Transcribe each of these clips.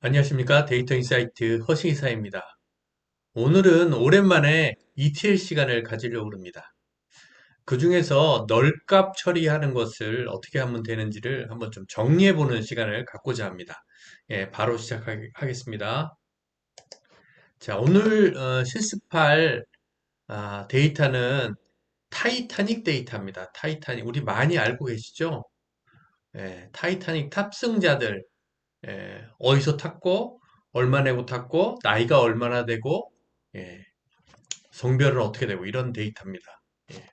안녕하십니까. 데이터 인사이트 허신이사입니다. 오늘은 오랜만에 ETL 시간을 가지려고 합니다. 그 중에서 널값 처리하는 것을 어떻게 하면 되는지를 한번 좀 정리해 보는 시간을 갖고자 합니다. 예, 바로 시작하겠습니다. 자, 오늘 어, 실습할 아, 데이터는 타이타닉 데이터입니다. 타이타닉. 우리 많이 알고 계시죠? 예, 타이타닉 탑승자들 예, 어디서 탔고, 얼마 내고 탔고, 나이가 얼마나 되고, 예, 성별은 어떻게 되고, 이런 데이터입니다. 예.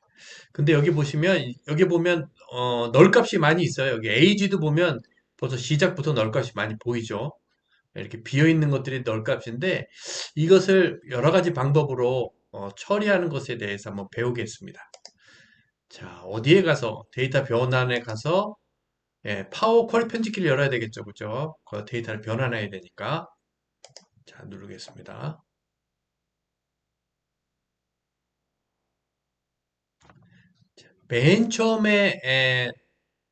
근데 여기 보시면, 여기 보면, 어, 널값이 많이 있어요. 여기 에이지도 보면 벌써 시작부터 널값이 많이 보이죠. 이렇게 비어 있는 것들이 널값인데, 이것을 여러 가지 방법으로 어, 처리하는 것에 대해서 한번 배우겠습니다. 자, 어디에 가서, 데이터 변환에 가서 예, 파워 쿼리 편집기를 열어야 되겠죠. 그죠? 그 데이터를 변환해야 되니까. 자, 누르겠습니다. 맨 처음에 에,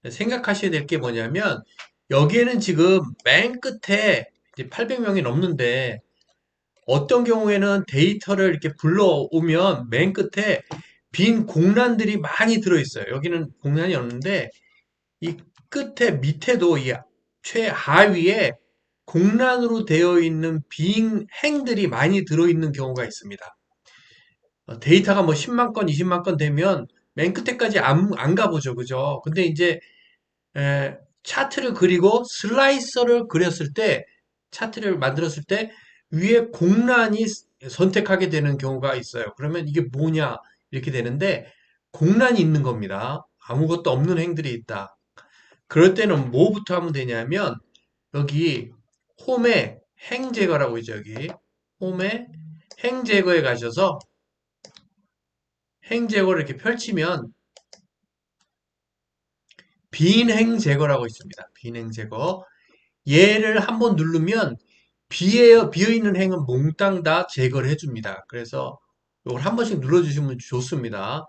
생각하셔야 될 게 뭐냐면 여기에는 지금 맨 끝에 800명이 넘는데 어떤 경우에는 데이터를 이렇게 불러오면 맨 끝에 빈 공란들이 많이 들어있어요. 여기는 공란이 없는데 이 끝에 밑에도 이 최하위에 공란으로 되어 있는 비행들이 많이 들어있는 경우가 있습니다. 어, 데이터가 뭐 10만 건, 20만 건 되면 맨 끝에까지 안, 안 가보죠. 그죠? 근데 이제 에, 차트를 그리고 슬라이서를 그렸을 때 차트를 만들었을 때 위에 공란이 선택하게 되는 경우가 있어요. 그러면 이게 뭐냐 이렇게 되는데 공란이 있는 겁니다. 아무것도 없는 행들이 있다. 그럴 때는 뭐부터 하면 되냐면 여기 홈에 행 제거라고 있죠 여기. 홈에 행 제거에 가셔서 행 제거를 이렇게 펼치면 빈행 제거라고 있습니다. 빈행 제거. 얘를 한번 누르면 비어, 비어있는 행은 몽땅 다 제거를 해줍니다. 그래서 이걸 한 번씩 눌러주시면 좋습니다.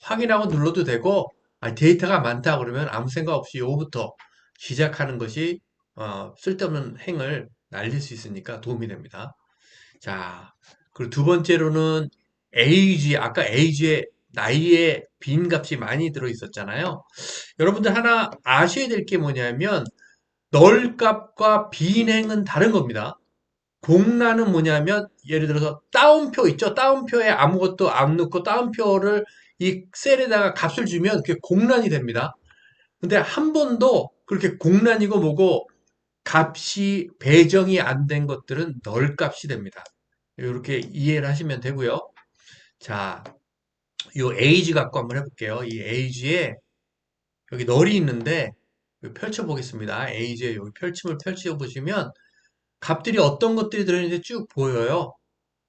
확인하고 눌러도 되고 아, 데이터가 많다 그러면 아무 생각 없이 요거부터 시작하는 것이 어, 쓸데없는 행을 날릴 수 있으니까 도움이 됩니다. 자, 그리고 두 번째로는 age, 아까 age의 나이에 빈 값이 많이 들어 있었잖아요. 여러분들 하나 아셔야 될 게 뭐냐면 널 값과 빈 행은 다른 겁니다. 공란은 뭐냐면 예를 들어서 따옴표 있죠? 따옴표에 아무것도 안 넣고 따옴표를 이 셀에다가 값을 주면 그게 공란이 됩니다. 근데 한 번도 그렇게 공란이고 뭐고 값이 배정이 안 된 것들은 널 값이 됩니다. 이렇게 이해를 하시면 되고요. 자, 이 에이지 갖고 한번 해볼게요. 이 에이지에 여기 널이 있는데 펼쳐 보겠습니다. 에이지에 여기 펼침을 펼쳐 보시면 값들이 어떤 것들이 들어있는지 쭉 보여요.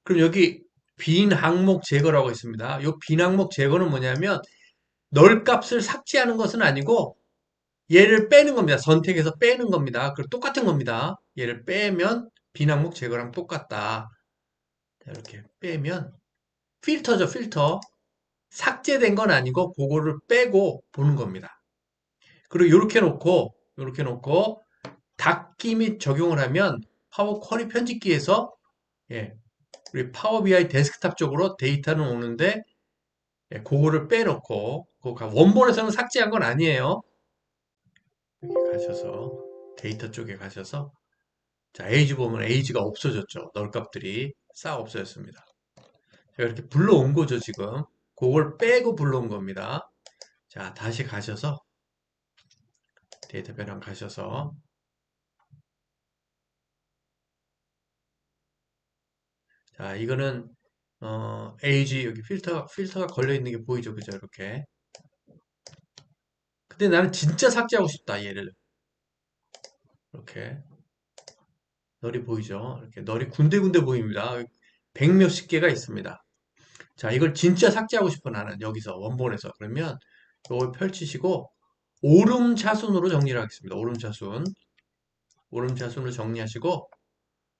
그럼 여기 빈 항목 제거라고 있습니다. 이 빈 항목 제거는 뭐냐면 널 값을 삭제하는 것은 아니고 얘를 빼는 겁니다. 선택해서 빼는 겁니다. 그 똑같은 겁니다. 얘를 빼면 빈 항목 제거랑 똑같다. 이렇게 빼면 필터죠, 필터. 삭제된 건 아니고 그거를 빼고 보는 겁니다. 그리고 이렇게 놓고 이렇게 놓고 닫기 및 적용을 하면 파워 쿼리 편집기에서 예, 우리 파워 BI 데스크탑 쪽으로 데이터는 오는데 예, 그거를 빼놓고 원본에서는 삭제한 건 아니에요. 여기 가셔서 데이터 쪽에 가셔서 자 에이지 보면 에이지가 없어졌죠. 널값들이 싹 없어졌습니다. 제가 이렇게 불러온 거죠 지금. 그걸 빼고 불러온 겁니다. 자 다시 가셔서 데이터 변환 가셔서 자, 이거는 어, age 여기 필터 필터가 걸려 있는 게 보이죠, 그죠? 이렇게. 근데 나는 진짜 삭제하고 싶다, 얘를. 이렇게. 널이 보이죠? 이렇게 널이 군데군데 보입니다. 백 몇십 개가 있습니다. 자, 이걸 진짜 삭제하고 싶어 나는 여기서 원본에서 그러면 이걸 펼치시고 오름차순으로 정리를 하겠습니다. 오름차순. 오름차순으로 정리하시고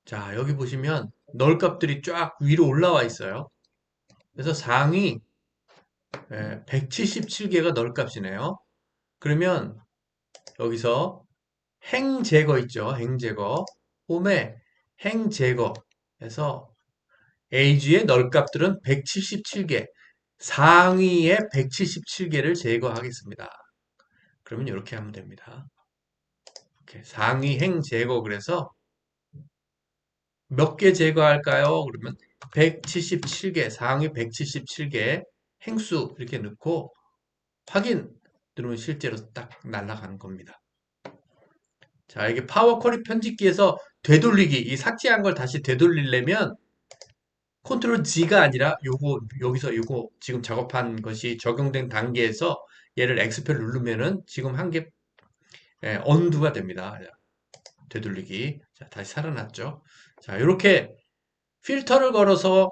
자, 여기 보시면 널 값들이 쫙 위로 올라와 있어요. 그래서 상위 177개가 널 값이네요. 그러면 여기서 행 제거 있죠. 행 제거. 홈에 행 제거해서 age의 널 값들은 177개, 상위의 177개를 제거하겠습니다. 그러면 이렇게 하면 됩니다. 이렇게 상위 행 제거 그래서 몇 개 제거할까요? 그러면 177개, 상위 177개 행수 이렇게 넣고 확인 누르면 실제로 딱 날아가는 겁니다. 자, 이게 파워 쿼리 편집기에서 되돌리기, 이 삭제한 걸 다시 되돌리려면 컨트롤 G가 아니라 요거 여기서 요거 지금 작업한 것이 적용된 단계에서 얘를 X표를 누르면은 지금 한개 예, 언두가 됩니다. 되돌리기. 자, 다시 살아났죠. 자, 이렇게 필터를 걸어서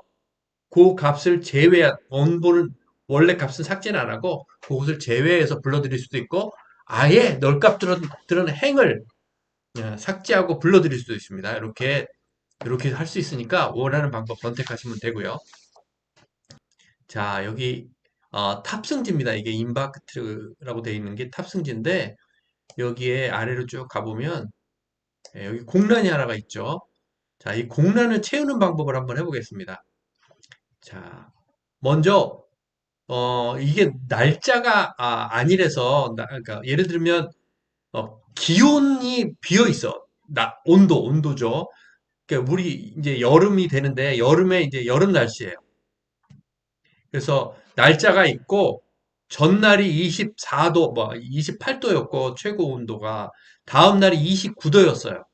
그 값을 제외한 원본은 원래 값은 삭제는 안 하고 그것을 제외해서 불러드릴 수도 있고 아예 널값 들은 들은 행을 예, 삭제하고 불러드릴 수도 있습니다. 이렇게 이렇게 할 수 있으니까 원하는 방법 선택하시면 되고요. 자 여기 어, 탑승지입니다. 이게 인바크트라고 되어 있는 게 탑승지인데 여기에 아래로 쭉 가보면 예, 여기 공란이 하나가 있죠. 자, 이 공란을 채우는 방법을 한번 해보겠습니다. 자, 먼저 어, 이게 날짜가 아, 니래서 그러니까 예를 들면 어, 기온이 비어 있어. 나, 온도, 온도죠. 그러니까 우리 이제 여름이 되는데 여름에 이제 여름 날씨예요. 그래서 날짜가 있고 전날이 24도, 뭐 28도였고 최고 온도가 다음 날이 29도였어요.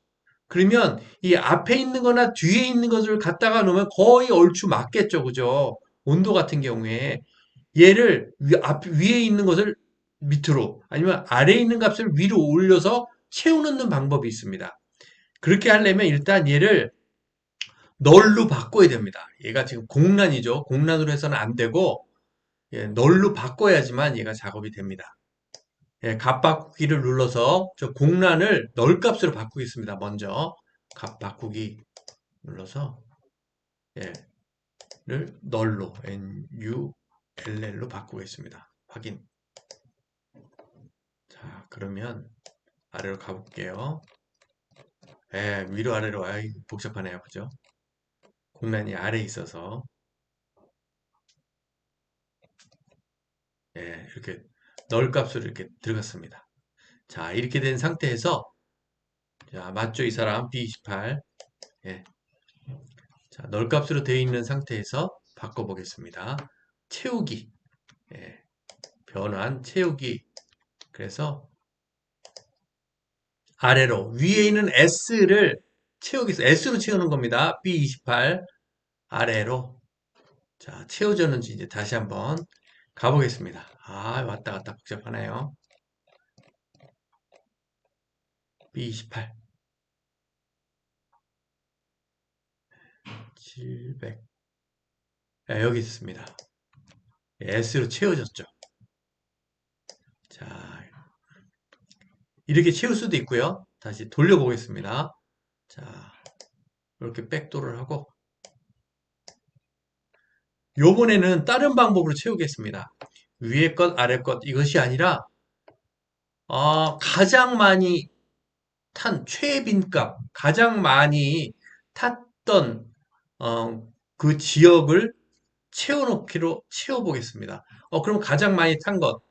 그러면 이 앞에 있는 거나 뒤에 있는 것을 갖다가 놓으면 거의 얼추 맞겠죠. 그죠? 온도 같은 경우에 얘를 위, 앞, 위에 있는 것을 밑으로 아니면 아래에 있는 값을 위로 올려서 채워넣는 방법이 있습니다. 그렇게 하려면 일단 얘를 널로 바꿔야 됩니다. 얘가 지금 공란이죠. 공란으로 해서는 안 되고 예, 널로 바꿔야지만 얘가 작업이 됩니다. 예, 값 바꾸기를 눌러서 저 공란을 널 값으로 바꾸겠습니다. 먼저 값 바꾸기 눌러서 예, 를 널로 n u l l로 바꾸겠습니다. 확인. 자, 그러면 아래로 가볼게요. 예, 위로 아래로 아이 복잡하네요. 그죠? 공란이 아래에 있어서 예, 이렇게 널 값으로 이렇게 들어갔습니다. 자, 이렇게 된 상태에서 자, 맞죠? 이 사람 B28 예. 자, 널 값으로 되어 있는 상태에서 바꿔보겠습니다. 채우기 예. 변환 채우기 그래서 아래로 위에 있는 S를 채우기 S로 채우는 겁니다. B28 아래로 자 채워졌는지 이제 다시 한번 가보겠습니다. 아, 왔다 갔다 복잡하네요. B28 700 아, 여기 있습니다. S로 채워졌죠. 자, 이렇게 채울 수도 있고요. 다시 돌려보겠습니다. 자, 이렇게 백도를 하고 요번에는 다른 방법으로 채우겠습니다. 위에 것, 아래 것 이것이 아니라 어, 가장 많이 탄 최빈값, 가장 많이 탔던 어, 그 지역을 채워놓기로 채워보겠습니다. 어, 그럼 가장 많이 탄 것,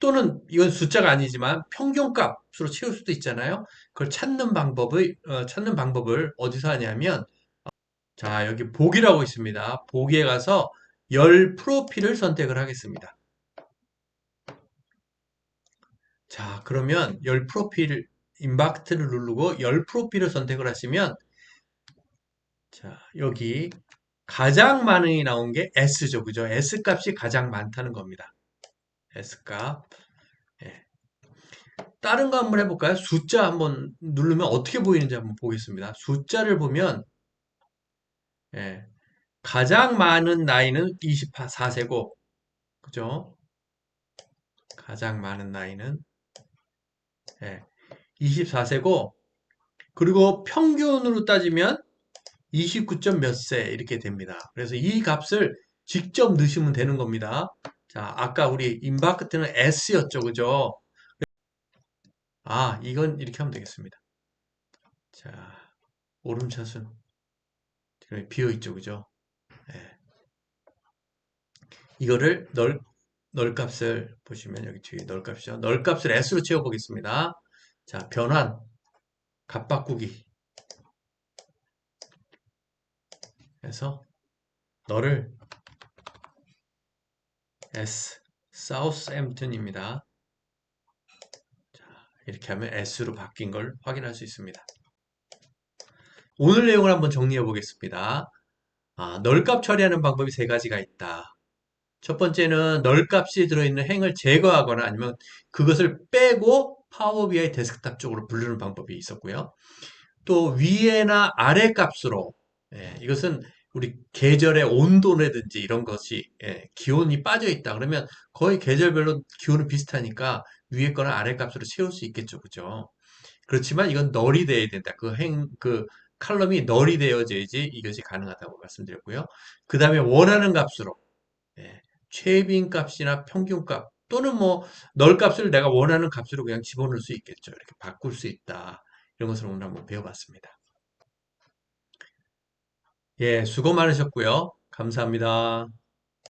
또는 이건 숫자가 아니지만 평균값으로 채울 수도 있잖아요. 그걸 찾는 방법을 어, 찾는 방법을 어디서 하냐면 자 여기 보기라고 있습니다. 보기에 가서 열 프로필을 선택을 하겠습니다. 자, 그러면 열 프로필 인박트를 누르고 열 프로필을 선택을 하시면 자, 여기 가장 많이 나온 게 S죠. 그죠? S 값이 가장 많다는 겁니다. S 값. 예. 다른 거 한번 해볼까요? 숫자 한번 누르면 어떻게 보이는지 한번 보겠습니다. 숫자를 보면 예. 가장 많은 나이는 24세고 그죠? 가장 많은 나이는 예, 24세고 그리고 평균으로 따지면 29점 몇세 이렇게 됩니다. 그래서 이 값을 직접 넣으시면 되는 겁니다. 자, 아까 우리 인바크트는 S였죠. 그죠? 아, 이건 이렇게 하면 되겠습니다. 자, 오름차순 지금 비어 있죠, 그죠? 예. 이거를 널 널값을 보시면 여기 뒤에 널값이죠. 널값을 s로 채워 보겠습니다. 자, 변환 값 바꾸기 해서 너를 s 사우스햄튼입니다. 자, 이렇게 하면 s로 바뀐 걸 확인할 수 있습니다. 오늘 내용을 한번 정리해 보겠습니다. 아, 널값 처리하는 방법이 세 가지가 있다. 첫 번째는 널값이 들어있는 행을 제거하거나 아니면 그것을 빼고 파워 BI 데스크탑 쪽으로 부르는 방법이 있었고요. 또 위에나 아래 값으로 예, 이것은 우리 계절의 온도라든지 이런 것이 예, 기온이 빠져 있다 그러면 거의 계절별로 기온은 비슷하니까 위에 거나 아래 값으로 채울 수 있겠죠. 그죠? 그렇지만 이건 널이 돼야 된다. 그 행 그 칼럼이 널이 되어져야지 이것이 가능하다고 말씀드렸고요. 그 다음에 원하는 값으로 예, 최빈 값이나 평균 값 또는 뭐 널 값을 내가 원하는 값으로 그냥 집어넣을 수 있겠죠 이렇게 바꿀 수 있다 이런 것을 오늘 한번 배워봤습니다 예, 수고 많으셨고요. 감사합니다.